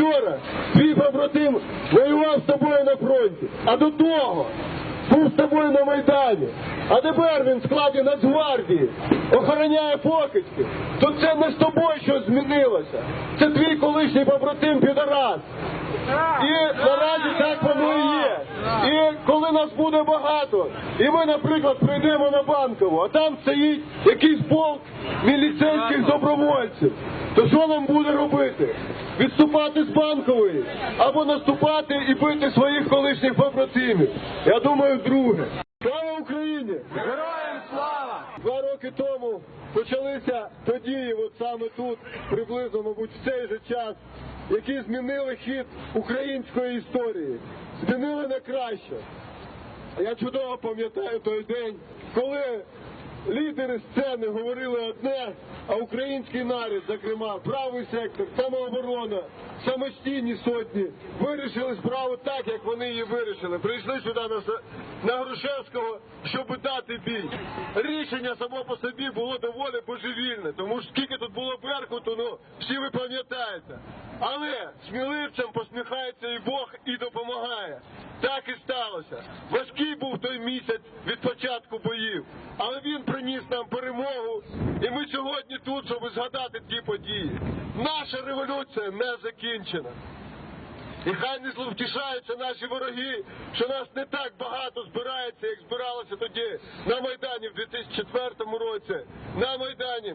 вчора твій побратим воював з тобою на фронті, а до того був з тобою на Майдані. А тепер він в складі Нацгвардії охороняє покидьки. То це не з тобою щось змінилося. Це твій колишній побратим підарас. І наразі так воно і є. І коли нас буде багато, і ми, наприклад, прийдемо на банкову, а там стоїть якийсь полк міліцейських добровольців, то що нам буде робити? Відступати з банкової або наступати і бити своїх колишніх побратимів? Я думаю, друге. Слава Україні! Героям слава! Два роки тому почалися події, от саме тут, приблизно, мабуть, в цей же час, які змінили хід української історії, змінили на краще. Я чудово пам'ятаю той день, коли лідери сцени говорили одне, а український народ, зокрема, правий сектор, самооборона, самостійні сотні, вирішили справу так, як вони її вирішили. Прийшли сюди на, на Грушевського, щоб дати бій. Рішення само по собі було доволі божевільне, тому що скільки тут було Беркуту, ну всі ви пам'ятаєте. Але сміливцям посміхається і Бог і допомагає. Так і сталося. Важкий був той місяць від початку боїв, але він приніс нам перемогу, і ми сьогодні тут, щоб згадати ті події. Наша революція не закінчена. І хай не зловтішаються наші вороги, що нас не так багато збирається, як збиралося тоді на Майдані в 2004 році, на Майдані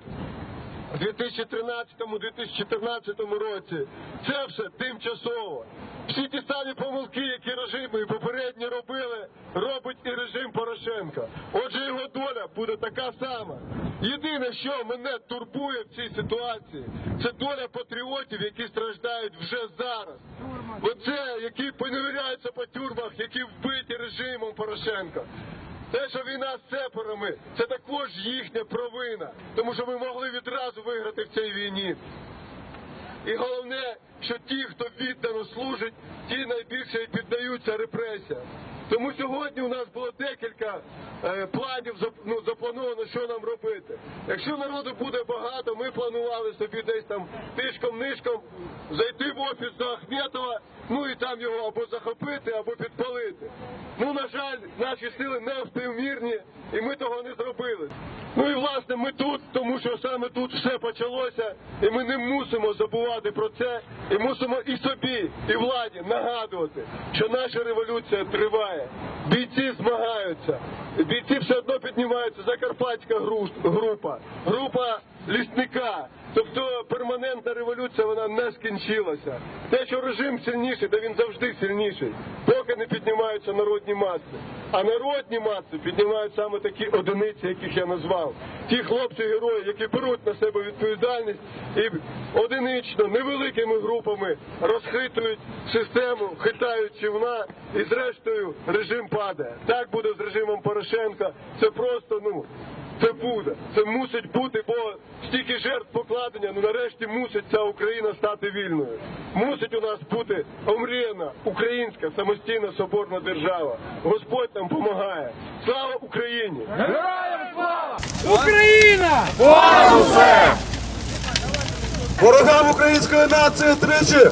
в 2013-2014 році. Це все тимчасово. Всі ті самі помилки, які режими і попередні робили, робить і режим Порошенка. Отже, його доля буде така сама. Єдине, що мене турбує в цій ситуації, це доля патріотів, які страждають вже зараз. Оце, які поневіряються по тюрмах, які вбиті режимом Порошенка. Те, що війна з сепарами, це також їхня провина, тому що ми могли відразу виграти в цій війні. І головне, що ті, хто віддано служить, ті найбільше піддаються репресіям. Тому сьогодні у нас було декілька е, планів ну, заплановано, що нам робити. Якщо народу буде багато, ми планували собі десь там тишком-нишком зайти в офіс до Ахметова, ну і там його або захопити, або підпалити. Ну, на жаль, наші сили не впівмірні, і ми того не зробили. Ну і власне ми тут, тому що саме тут все почалося, і ми не мусимо забувати про це, і мусимо і собі, і владі нагадувати, що наша революція триває. Бійці змагаються, бійці все одно піднімаються. Закарпатська група, група лісника. Тобто перманентна революція вона не скінчилася. Те, що режим сильніший, то він завжди сильніший, поки не піднімаються народні маси. А народні маси піднімають саме такі одиниці, яких я назвав. Ті хлопці-герої, які беруть на себе відповідальність і одинично, невеликими групами розхитують систему, хитають човна, і зрештою режим падає. Так буде з режимом Порошенка. Це просто ну. Це буде, це мусить бути, бо стільки жертв покладення, ну нарешті мусить ця Україна стати вільною. Мусить у нас бути омріяна українська самостійна соборна держава. Господь нам допомагає. Слава Україні! Україна! Ворогам української нації тричі!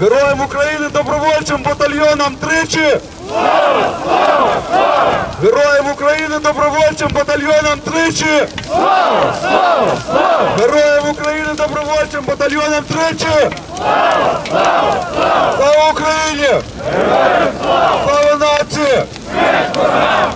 Героям України добровольчим батальйонам тричі! Слава! Слава! Слава! Героям України добровольчим батальйонам тричі! Слава! Слава! Слава! Героям України добровольчим батальйонам тричі! Слава! Слава! Слава! Слава Україні! Героям слава! Слава нації! Смерть ворогам!